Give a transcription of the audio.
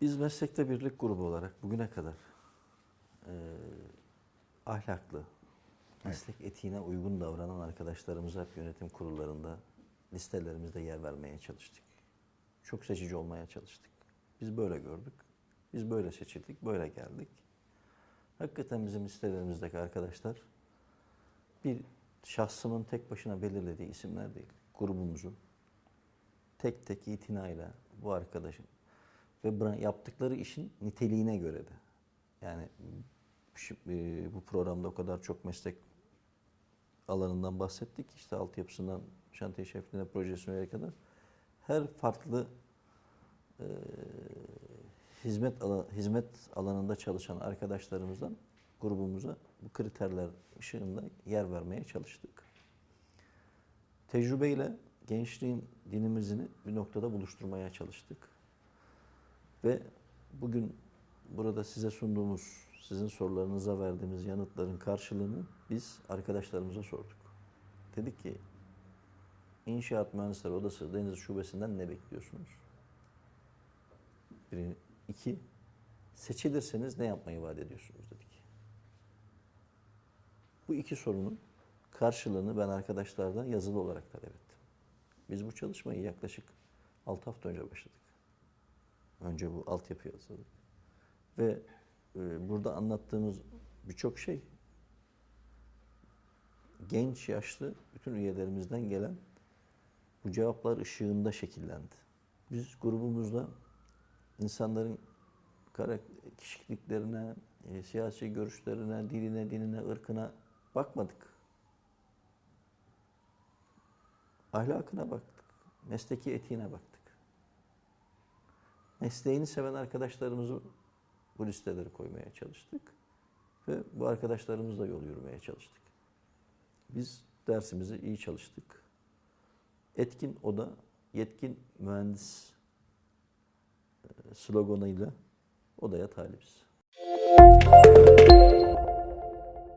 Biz meslekte birlik grubu olarak bugüne kadar e, ahlaklı, meslek etiğine uygun davranan arkadaşlarımıza hep yönetim kurullarında listelerimizde yer vermeye çalıştık. Çok seçici olmaya çalıştık. Biz böyle gördük. Biz böyle seçildik, böyle geldik. Hakikaten bizim listelerimizdeki arkadaşlar bir şahsımın tek başına belirlediği isimler değil. Grubumuzun tek tek itinayla bu arkadaşın ve yaptıkları işin niteliğine göre de. Yani e, bu programda o kadar çok meslek alanından bahsettik. İşte altyapısından şantiye şefliğine, projesine kadar her farklı e, hizmet ala- hizmet alanında çalışan arkadaşlarımızdan grubumuza bu kriterler ışığında yer vermeye çalıştık. Tecrübeyle gençliğin dinimizini bir noktada buluşturmaya çalıştık. Ve bugün burada size sunduğumuz, sizin sorularınıza verdiğimiz yanıtların karşılığını biz arkadaşlarımıza sorduk. Dedik ki, İnşaat Mühendisleri Odası Deniz Şubesi'nden ne bekliyorsunuz? Bir, iki, seçilirseniz ne yapmayı vaat ediyorsunuz dedik. Bu iki sorunun karşılığını ben arkadaşlardan yazılı olarak talep ettim. Biz bu çalışmayı yaklaşık 6 hafta önce başladık. Önce bu altyapıyı hazırladık. Ve e, burada anlattığımız birçok şey genç, yaşlı bütün üyelerimizden gelen bu cevaplar ışığında şekillendi. Biz grubumuzda insanların kişiliklerine, e, siyasi görüşlerine, diline, dinine, ırkına bakmadık. Ahlakına baktık. Mesleki etiğine baktık. Mesleğini seven arkadaşlarımızı bu listelere koymaya çalıştık. Ve bu arkadaşlarımızla yol yürümeye çalıştık. Biz dersimizi iyi çalıştık. Etkin oda, yetkin mühendis e, sloganıyla odaya talibiz.